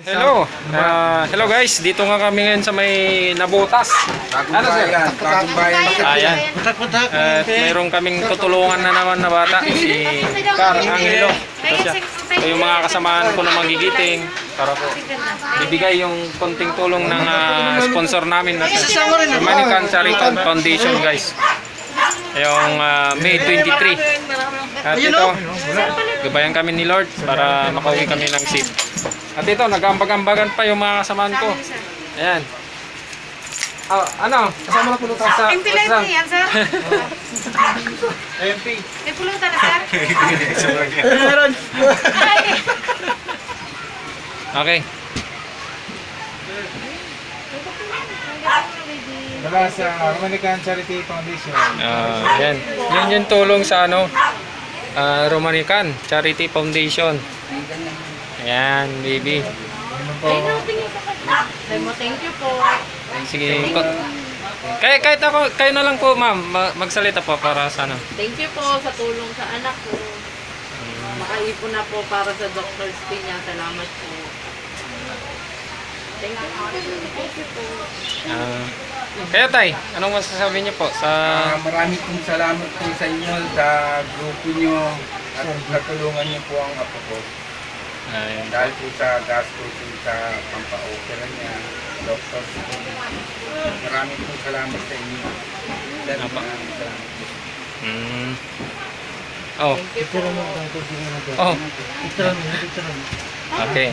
Hello. Ah, hello guys, dito nga kami ngayon sa may Nabotas. Ano sir? Bagong bayan. Ayan. At mayroon kaming tutulungan na naman na bata, si Car Angelo. Ito siya. Ito yung mga kasamaan ko na magigiting para po bibigay yung konting tulong ng ah, sponsor namin na si Dominican Charity Foundation guys. Yung ah, May 23. At ito, gabayan kami ni Lord para makauwi kami ng safe. At ito, nag-ambag-ambagan pa yung mga kasamaan ko. Ayan. Ah, ano? Kasama na pulutan sa... MP lang Wait yan, sir. MP. May pulutan na, sir. Ay, Okay. Mula sa Romanican Charity Foundation. Ah, yan. Yun yung tulong sa ano, ah, Romanican Charity Foundation. Ayan, baby. Sabi mo, thank you po. Sige. ko- Kaya kahit ako, kayo na lang po, ma'am, ma- magsalita po para sa ano. Thank you po sa tulong sa anak ko. Makaipon na po para sa doctor's fee niya. Salamat po. Thank you po. Thank you po. Ah, kaya tay, anong masasabi niyo po sa... Ah, maraming pong salamat po sa inyo, sa grupo nyo, at natulungan niyo po ang apo ko. Ayan. Dahil po sa gastos sa pampa-opera niya, doctor po. Maraming pong salamat sa inyo. Dahil Apa. maraming salamat po. Mm. Oh, Thank you po. oh. Okay.